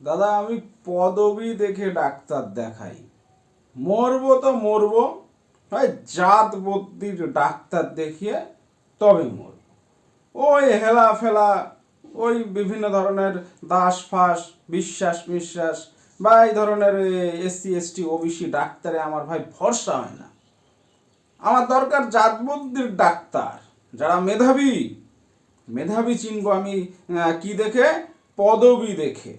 দাদা, আমি পদবি দেখে ডাক্তার দেখাই। মরবো তো মরবো হয় জাত বদ্যির ডাক্তার দেখিয়ে তবে মরব। ওই হেলা ফেলা, ওই বিভিন্ন ধরনের দাস ফাঁস, বিশ্বাস বিশ্বাস বা এই ধরনের এসসি, এসটি, ওবিসি ডাক্তারে আমার ভাই ভরসা হয় না। আমার দরকার জাতবুদ্ধির ডাক্তার, যারা মেধাবী। মেধাবী চিনব আমি কি দেখে? পদবি দেখে।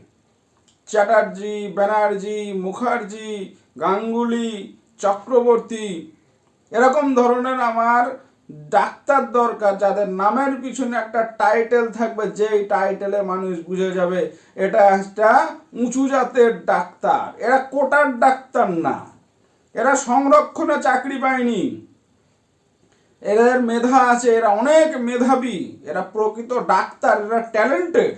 চ্যাটার্জি, ব্যানার্জি, মুখার্জি, গাঙ্গুলি, চক্রবর্তী, এরকম ধরনের আমার ডাক্তার দরকার যাদের নামের পিছনে একটা টাইটেল থাকবে, যেই টাইটেলে মানুষ বুঝে যাবে এটা একটা উঁচু জাতের ডাক্তার। এরা কোটার ডাক্তার না। এরা সংরক্ষণে চাকরি পায়নি। এদের মেধা আছে, এরা অনেক মেধাবী। এরা প্রকৃত ডাক্তার, এরা ট্যালেন্টেড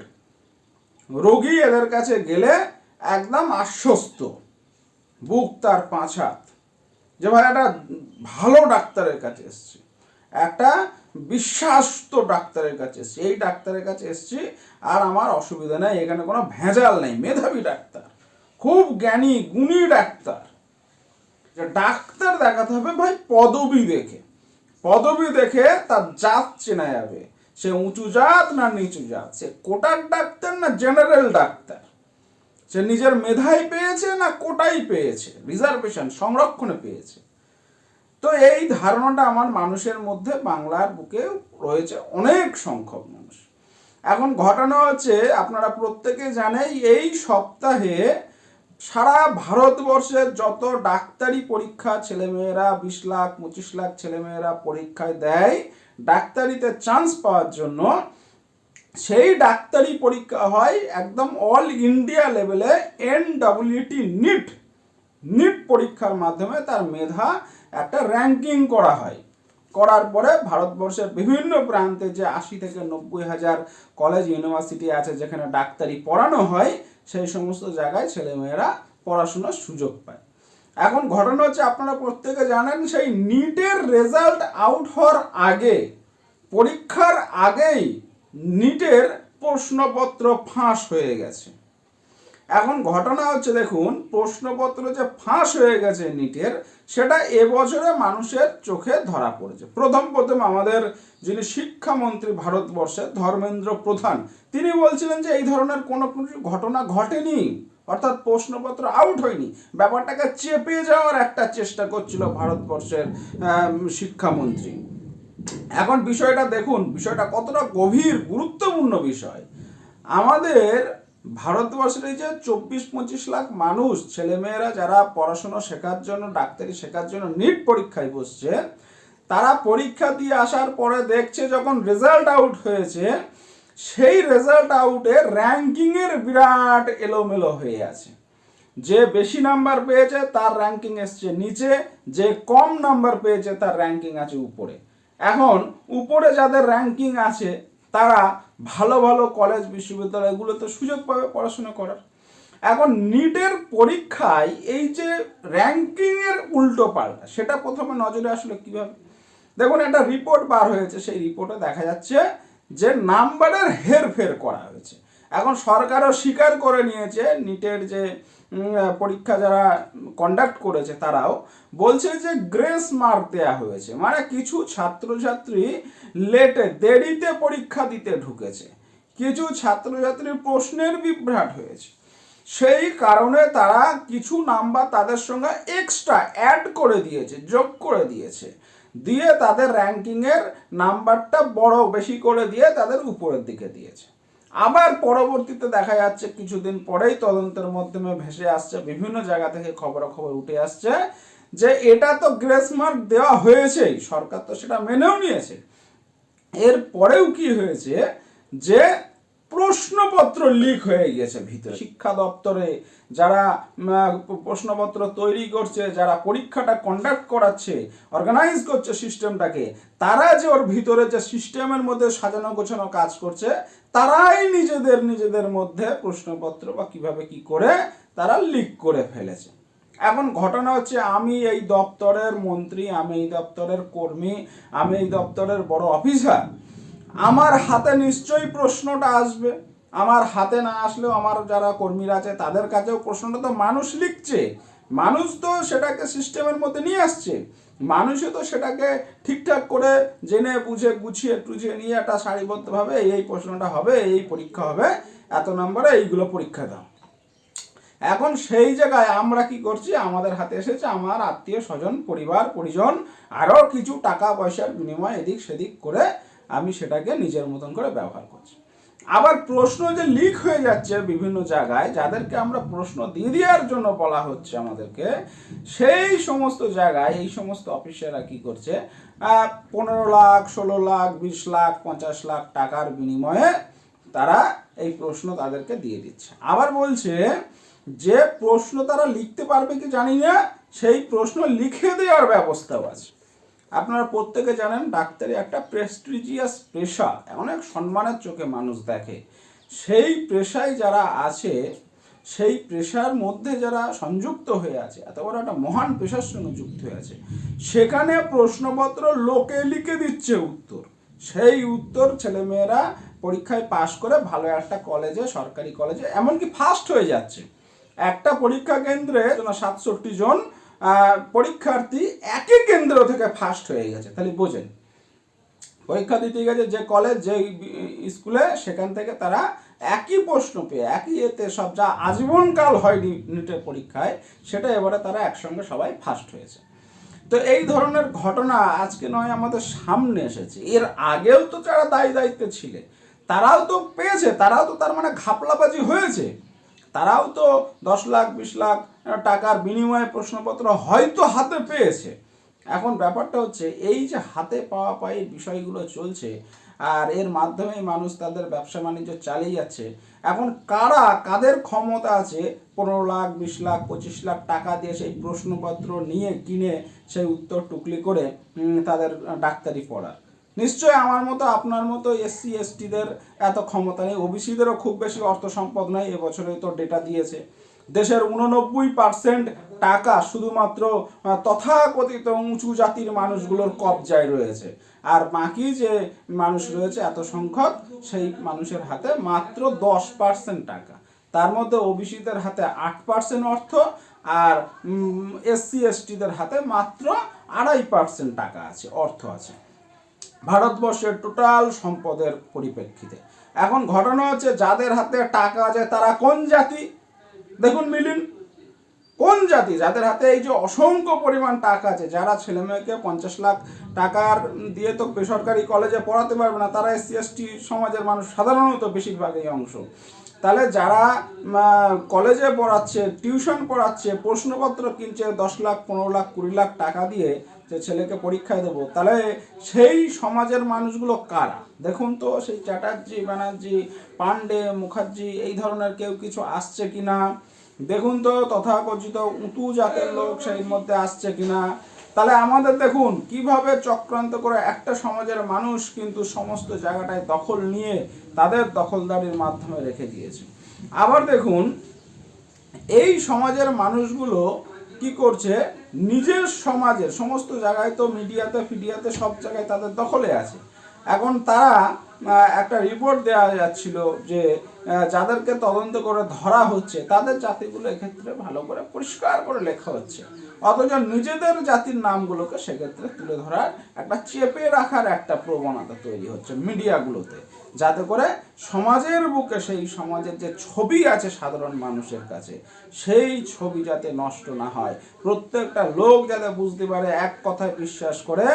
রোগী এদের কাছে গেলে একদম আশ্বস্ত। বুক তার পাঁচ হাত। যে ভাই, একটা ভালো ডাক্তারের কাছে এসছি। একটা বিশ্বাস্ত ডাক্তারের কাছে এসছি। এই ডাক্তারের কাছে এসছি আর আমার অসুবিধা নেই, এখানে কোনো ভেজাল নেই। মেধাবী ডাক্তার। খুব জ্ঞানী, গুণী ডাক্তার। ডাক্তার দেখাতে হবে ভাই, পদবি দেখে। পদবি দেখে তার জাত চেনা যাবে। সে উঁচু জাত না নিচু জাত? সে কোটার ডাক্তার না জেনারেল ডাক্তার? সে নিজের মেধাই পেয়েছে না কোটাই পেয়েছে? রিজার্ভেশন, সংরক্ষণে পেয়েছে। তো এই ধারণাটা আমার মানুষের মধ্যে বাংলার বুকে রয়েছে অনেক সংখ্যক মানুষ। এখন ঘটনা হচ্ছে, আপনারা প্রত্যেকে জানেন, এই সপ্তাহে সারা ভারতবর্ষের যত ডাক্তারি পরীক্ষা ছেলেমেয়েরা বিশ লাখ, পঁচিশ লাখ ছেলেমেয়েরা পরীক্ষায় দেয় ডাক্তারিতে চান্স পাওয়ার জন্য সেই ডাক্তারি পরীক্ষা হয় একদম অল ইন্ডিয়া লেভেলে এন ডাব্লিউটি নিট নিট পরীক্ষার মাধ্যমে তার মেধা একটা র্যাঙ্কিং করা হয়। করার পরে ভারতবর্ষের বিভিন্ন প্রান্তে যে আশি থেকে নব্বই হাজার কলেজ ইউনিভার্সিটি আছে যেখানে ডাক্তারি পড়ানো হয়, সেই সমস্ত জায়গায় ছেলেমেয়েরা পড়াশোনার সুযোগ পায়। এখন ঘটনা হচ্ছে, আপনারা প্রত্যেকে জানেন, সেই নিটের রেজাল্ট আউট হওয়ার আগে, পরীক্ষার আগেই নিটের প্রশ্নপত্র ফাঁস হয়ে গেছে। এখন ঘটনা হচ্ছে, দেখুন, প্রশ্নপত্র যে ফাঁস হয়ে গেছে নিটের সেটা এবছরে মানুষের চোখে ধরা পড়েছে। প্রথম প্রথম আমাদের যিনি শিক্ষামন্ত্রী ভারতবর্ষের ধর্মেন্দ্র প্রধান, তিনি বলছিলেন যে এই ধরনের কোনো কিছু ঘটনা ঘটেনি। অর্থাৎ প্রশ্নপত্র আউট হয়নি। ব্যাপারটাকে চেপে যাওয়ার একটা চেষ্টা করছিল ভারতবর্ষের শিক্ষামন্ত্রী। এখন বিষয়টা দেখুন, বিষয়টা কতটা গভীর, গুরুত্বপূর্ণ বিষয়। আমাদের ভারতবর্ষের যে চব্বিশ পঁচিশ লাখ মানুষ, ছেলেমেয়েরা যারা পড়াশোনা শেখার জন্য, ডাক্তারি শেখার জন্য নিট পরীক্ষায় বসছে, তারা পরীক্ষা দিয়ে আসার পরে দেখছে যখন রেজাল্ট আউট হয়েছে সেই রেজাল্ট আউটে র্যাঙ্কিংয়ের বিরাট এলোমেলো হয়ে আছে। যে বেশি নাম্বার পেয়েছে তার র্যাঙ্কিং এসছে নিচে, যে কম নাম্বার পেয়েছে তার র্যাঙ্কিং আছে উপরে। এখন উপরে যাদের র্যাঙ্কিং আছে, তারা ভালো ভালো কলেজ বিশ্ববিদ্যালয়গুলোতে সুযোগ পাবে পড়াশোনা করার। এখন নিটের পরীক্ষায় এই যে র্যাঙ্কিংয়ের উল্টো পাল্টা, সেটা প্রথমে নজরে আসলে কীভাবে? দেখুন, একটা রিপোর্ট বার হয়েছে, সেই রিপোর্টে দেখা যাচ্ছে যে নাম্বারের হেরফের করা হয়েছে। এখন সরকারও স্বীকার করে নিয়েছে নিটের যে পরীক্ষা যারা কন্ডাক্ট করেছে তারাও, বলছে যে গ্রেস মার্ক দেয়া হয়েছে। মানে কিছু ছাত্রছাত্রী লেটে দেরিতে পরীক্ষা দিতে ঢুকেছে। কিছু ছাত্রছাত্রীর প্রশ্নের বিভ্রাট হয়েছে। সেই কারণে তারা কিছু নাম্বার তাদের সঙ্গে এক্সট্রা অ্যাড করে দিয়েছে, যোগ করে দিয়েছে। দিয়ে তাদের র্যাঙ্কিংয়ের নাম্বারটা বড়, বেশি করে দিয়ে তাদের উপরের দিকে দিয়েছে। আবার পরবর্তীতে দেখা যাচ্ছে কিছুদিন পরেই তদন্তের মাধ্যমে ভেসে আসছে, বিভিন্ন জায়গা থেকে খবরাখবর উঠে আসছে যে এটা তো গ্রেস মার্ক দেওয়া হয়েছেই, সরকার তো সেটা মেনেও নিয়েছে। এর পরেও কি হয়েছে যে প্রশ্নপত্র লিক হয়ে গিয়েছে ভিতরে। শিক্ষা দপ্তরে যারা প্রশ্নপত্র তৈরি করছে, যারা পরীক্ষাটা কন্ডাক্ট করাচ্ছে অর্গানাইজ করছে সিস্টেমটাকে তারা যে ওর ভিতরে যে সিস্টেমের মধ্যে সাজানো গোছানো কাজ করছে, তারাই নিজেদের নিজেদের মধ্যে প্রশ্নপত্র বা কীভাবে কি করে তারা লিক করে ফেলেছে। এখন ঘটনা হচ্ছে, আমি এই দপ্তরের মন্ত্রী, আমি এই দপ্তরের কর্মী, আমি এই দপ্তরের বড় অফিসার আমার হাতে নিশ্চয়ই প্রশ্নটা আসবে। আমার হাতে না আসলেও আমার যারা কর্মীরা আছে, তাদের কাছেও প্রশ্নটা তো মানুষ লিখছে। মানুষ তো সেটাকে সিস্টেমের মধ্যে নিয়ে আসছে। মানুষও তো সেটাকে ঠিকঠাক করে জেনে, বুঝে, গুছিয়ে টুছিয়ে নিয়ে একটা সারিবদ্ধভাবে এই প্রশ্নটা হবে, এই পরীক্ষা হবে, এত নম্বরে এইগুলো পরীক্ষা দাও। এখন সেই জায়গায় আমরা কি করছি? আমাদের হাতে এসেছে আমার আত্মীয় স্বজন, পরিবার, পরিজন আরও কিছু টাকা পয়সার বিনিময় এদিক সেদিক করে আমি সেটাকে নিজের মতন করে ব্যবহার করছি। আবার প্রশ্ন যে লিক হয়ে যাচ্ছে বিভিন্ন জায়গায়, যাদেরকে আমরা প্রশ্ন দিয়ে দেওয়ার জন্য বলা হচ্ছে আমাদেরকে, সেই সমস্ত জায়গায়, এই সমস্ত অফিসাররা কি করছে? পনেরো লাখ, ষোলো লাখ, বিশ লাখ, পঞ্চাশ লাখ টাকার বিনিময়ে তারা এই প্রশ্ন তাদেরকে দিয়ে দিচ্ছে। আবার বলছে যে প্রশ্ন তারা লিখতে পারবে কি জানি না, সেই প্রশ্ন লিখে দেওয়ার ব্যবস্থাও আছে। আপনারা প্রত্যেকে জানেন, ডাক্তারি একটা প্রেস্টিজিয়াস পেশা। অনেক সম্মানের চোখে মানুষ দেখে। সেই পেশায় যারা আছে, সেই পেশার মধ্যে যারা সংযুক্ত হয়ে আছে, এত বড় একটা মহান পেশার সঙ্গে যুক্ত হয়ে আছে, সেখানে প্রশ্নপত্র লোকে লিখে দিচ্ছে উত্তর। সেই উত্তর ছেলেমেয়েরা পরীক্ষায় পাশ করে ভালো একটা কলেজে, সরকারি কলেজে, এমনকি ফার্স্ট হয়ে যাচ্ছে। একটা পরীক্ষা কেন্দ্রে সাতষট্টি জন পরীক্ষার্থী একই কেন্দ্র থেকে ফার্স্ট হয়ে গেছে। তাহলে বোঝেন। পরীক্ষা দিতে গেছে যে কলেজ যে স্কুলে সেখান থেকে তারা একই প্রশ্ন পেয়ে, একই এতে সব যা আজীবনকাল হয় নিটের পরীক্ষায়, সেটা এবারে তারা একসঙ্গে সবাই ফার্স্ট হয়েছে। তো এই ধরনের ঘটনা আজকে নয়, আমাদের সামনে এসেছে। এর আগেও তো যারা দায়ী দায়িত্বে ছিলে, তারাও তো পেয়েছে, তারাও তো তার মানে ঘাপলাবাজি হয়েছে। তারাও তো দশ লাখ, বিশ লাখ টাকার বিনিময়ে প্রশ্নপত্র হয়তো হাতে পেয়েছে। এখন ব্যাপারটা হচ্ছে, এই যে হাতে পাওয়া পায়ের বিষয়গুলো চলছে, আর এর মাধ্যমে মানুষ তাদের ব্যবসা বাণিজ্য চালিয়ে যাচ্ছে, এখন কারা, কাদের ক্ষমতা আছে পনেরো লাখ, বিশ লাখ, পঁচিশ লাখ টাকা দিয়ে সেই প্রশ্নপত্র নিয়ে, কিনে সেই উত্তর টুকলি করে তাদের ডাক্তারি পড়ার? নিশ্চয় আমার মতো, আপনার মতো এসসি এসটিদের এত ক্ষমতা নেই। ওবিসিদেরও খুব বেশি অর্থ সম্পদ নাই এবছরে তো ডেটা দিয়েছে। দেশের উননব্বই পার্সেন্ট টাকা শুধুমাত্র তথাকথিত উঁচু জাতির মানুষগুলোর কবজায় রয়েছে। আর বাকি যে মানুষ রয়েছে, এত সংখ্যক, সেই মানুষের হাতে মাত্র দশ পার্সেন্ট টাকা। তার মধ্যে ওবিসিদের হাতে আট পার্সেন্ট অর্থ, আর এসসি এসটিদের হাতে মাত্র আড়াই পার্সেন্ট টাকা আছে, অর্থ আছে। ভারতবর্ষের টোটাল সম্পদের পরিপ্রেক্ষিতে। এখন ঘটনা হচ্ছে, যাদের হাতে টাকা আছে, তারা কোন জাতি? দেখুন মিলিন, কোন জাতি? যাদের হাতে এই যে অসংখ্য পরিমাণ টাকা আছে, যারা ছেলে মেয়েকে পঞ্চাশ লাখ টাকার দিয়ে তো বেসরকারি কলেজে পড়াতে পারবে না, তারা এসসি এসটি সমাজের মানুষ সাধারণত বেশিরভাগই অংশ। তাহলে যারা কলেজে পড়াচ্ছে, টিউশন পড়াচ্ছে, প্রশ্নপত্র কিনছে দশ লাখ, পনেরো লাখ, কুড়ি লাখ টাকা দিয়ে ছেলেকে পরীক্ষায় দেবো, তাহলে সেই সমাজের মানুষগুলো কারা? দেখুন তো, সেই চ্যাটার্জি ব্যানার্জি পান্ডে মুখার্জি, এই ধরনের কেউ কিছু আসছে কিনা দেখুন তো, তথাকথিত উঁচু জাতের লোক সেই মধ্যে আসছে কিনা তাহলে আমাদের দেখুন, কীভাবে চক্রান্ত করে একটা সমাজের মানুষ কিন্তু সমস্ত জায়গাটায় দখল নিয়ে তাদের দখলদারির মাধ্যমে রেখে দিয়েছে। আবার দেখুন, এই সমাজের মানুষগুলো কি করছে? নিজের সমাজের সমস্ত জায়গায় তো মিডিয়াতে, ফিডিয়াতে সব জায়গায় তাদের দখলে আছে। এখন তারা একটা রিপোর্ট দেওয়া যাচ্ছিল যে যাদেরকে তদন্ত করে ধরা হচ্ছে, তাদের জাতিগুলো এক্ষেত্রে ভালো করে পরিষ্কার করে লেখা হচ্ছে। অথচ নিজেদের জাতির নামগুলোকে সেক্ষেত্রে তুলে ধরার একটা চেপে রাখার একটা প্রবণতা তৈরি হচ্ছে মিডিয়াগুলোতে। যাতে করে সমাজের বুকে সেই সমাজের যে ছবি আছে সাধারণ মানুষের কাছে, সেই ছবি যাতে নষ্ট না হয়। প্রত্যেকটা লোক যাতে বুঝতে পারে, এক কথায় বিশ্বাস করে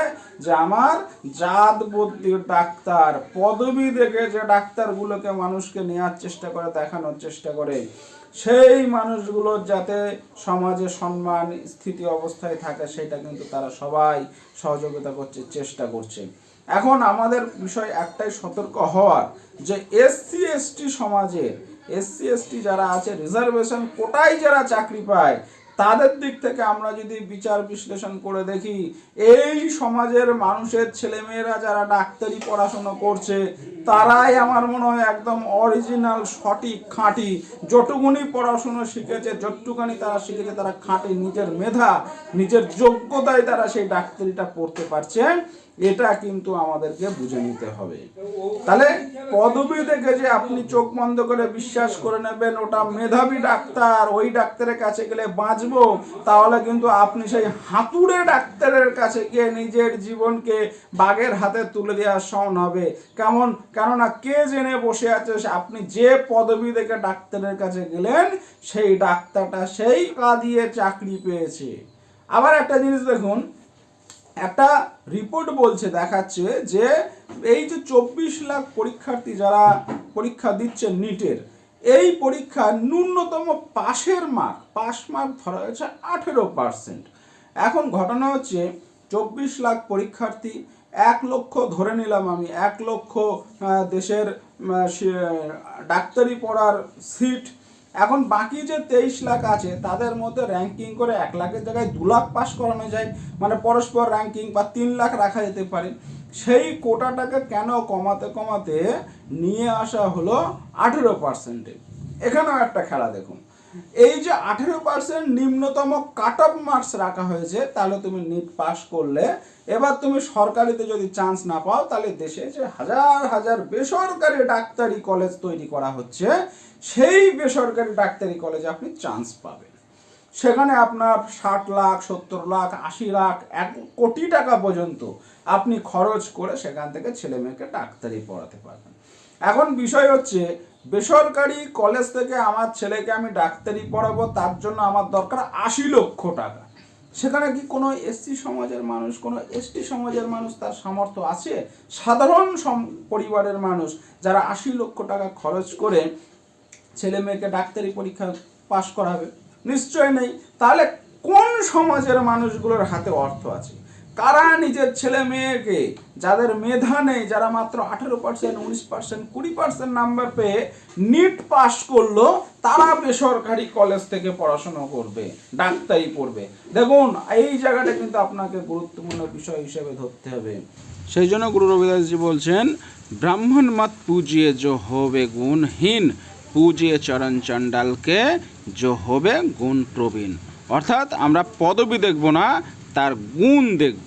যে আমার জাত বুদ্ধির ডাক্তার, পদবি দেখে যে ডাক্তারগুলোকে মানুষকে নেওয়ার চেষ্টা করে, দেখানোর চেষ্টা করে, সেই মানুষগুলোর যাতে সমাজে সম্মান, স্থিতি অবস্থায় থাকে, সেটা কিন্তু তারা সবাই সহযোগিতা করছে, চেষ্টা করছে। এখন আমাদের বিষয় একটাই সতর্ক হওয়ার যে এসসি, এসটি সমাজের এসসি, এসটি যারা আছে রিজার্ভেশন কোটাই যারা চাকরি পায়, তাদের দিক থেকে আমরা যদি বিচার বিশ্লেষণ করে দেখি, এই সমাজের মানুষের ছেলেমেয়েরা যারা ডাক্তারি পড়াশুনো করছে, তারাই আমার মনে হয় একদম অরিজিনাল সঠিক খাঁটি যতটুকুনি পড়াশুনো শিখেছে যতটুকানি তারা শিখেছে, তারা খাঁটি, নিজের মেধা, নিজের যোগ্যতায় তারা সেই ডাক্তারিটা পড়তে পারছে। এটা কিন্তু আমাদেরকে বুঝে নিতে হবে। তাহলে পদবি দেখে যে আপনি চোখ বন্ধ করে বিশ্বাস করে নেবেন, ওটা মেধাবী ডাক্তার, ওই ডাক্তারের কাছে গেলে বাঁচবো, তাহলে কিন্তু আপনি সেই হাতুড়ে ডাক্তারের কাছে গিয়ে নিজের জীবনকে বাঘের হাতে তুলে দেওয়ার সমান হবে। কেমন? কেননা কে জেনে বসে আছে আপনি যে পদবি দেখে ডাক্তারের কাছে গেলেন, সেই ডাক্তারটা সেই কা দিয়ে চাকরি পেয়েছে। আবার একটা জিনিস দেখুন একটা রিপোর্ট বলছে, দেখাচ্ছে যে এই যে চব্বিশ লাখ পরীক্ষার্থী যারা পরীক্ষা দিচ্ছে নিটের এই পরীক্ষা ন্যূনতম পাশের মার্ক পাস মার্ক ধরা হয়েছে আঠেরো পার্সেন্ট এখন ঘটনা হচ্ছে চব্বিশ লাখ পরীক্ষার্থী, এক লক্ষ ধরে নিলাম আমি, এক লক্ষ দেশের ডাক্তারি পড়ার সিট এখন বাকি যে তেইশ লাখ আছে, তাদের মধ্যে র্যাঙ্কিং করে এক লাখের জায়গায় দু লাখ পাস করানো যায়। মানে পরস্পর র্যাঙ্কিং বা তিন লাখ রাখা যেতে পারে। সেই কোটাটাকে কেন কমাতে কমাতে নিয়ে আসা হলো আঠেরো পার্সেন্টে এখানেও একটা খেলা দেখুন। এই যে আঠেরো পার্সেন্ট নিম্নতম কাট অফ মার্কস রাখা হয়েছে, তাহলে তুমি নিট পাস করলে। এবার তুমি সরকারিতে যদি চান্স না পাও, তাহলে দেশে যে হাজার হাজার বেসরকারি ডাক্তারি কলেজ তৈরি করা হচ্ছে, সেই বেসরকারি ডাক্তারি কলেজে আপনি চান্স পাবেন। সেখানে আপনার ষাট লাখ, সত্তর লাখ, আশি লাখ, এক কোটি টাকা পর্যন্ত আপনি খরচ করে সেখান থেকে ছেলে মেয়েকে ডাক্তারি পড়াতে পারবেন। এখন বিষয় হচ্ছে বেসরকারি কলেজ থেকে আমার ছেলেকে আমি ডাক্তারি পড়াবো, তার জন্য আমার দরকার আশি লক্ষ টাকা। সেখানে কি কোনো এসসি সমাজের মানুষ, কোনো এসটি সমাজের মানুষ তার সামর্থ্য আছে? সাধারণ পরিবারের মানুষ যারা আশি লক্ষ টাকা খরচ করে ছেলে মেয়েকে ডাক্তারি পরীক্ষা পাশ করাবে? নিশ্চয় নেই। তাহলে কোন সমাজের মানুষগুলোর হাতে অর্থ আছে? কারা নিজের ছেলে মেয়েকে, যাদের মেধা নেই, যারা মাত্র আঠেরো পার্সেন্ট উনিশ পার্সেন্ট কুড়ি পার্সেন্ট নাম্বার পেয়ে নিট পাশ করল, তারা বেসরকারি কলেজ থেকে পড়াশোনা করবে, ডাক্তারি পড়বে। দেখুন, এই জায়গাটা কিন্তু আপনাকে গুরুত্বপূর্ণ বিষয় হিসেবে ধরতে হবে। সেই জন্য গুরু রবিদাসজি বলছেন, ব্রাহ্মণ মত পুজিয়ে যো হবে গুণহীন, পুজিয়ে চরণ চণ্ডালকে যো হবে গুণ প্রবীণ। অর্থাৎ আমরা পদবি দেখব না, তার গুণ দেখব।